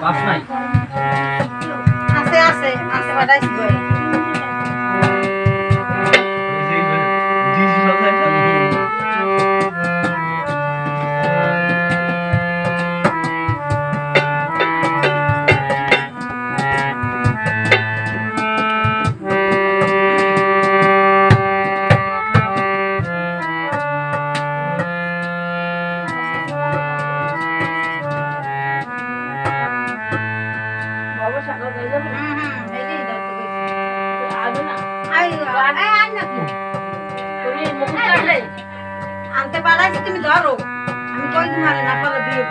বাস আছে আছে আছে বাদাইস হ্যাঁ, হ্যাঁ। আনতে পারাইছো তুমি ধরো। আমি কই তোমার না পালে দিয়ে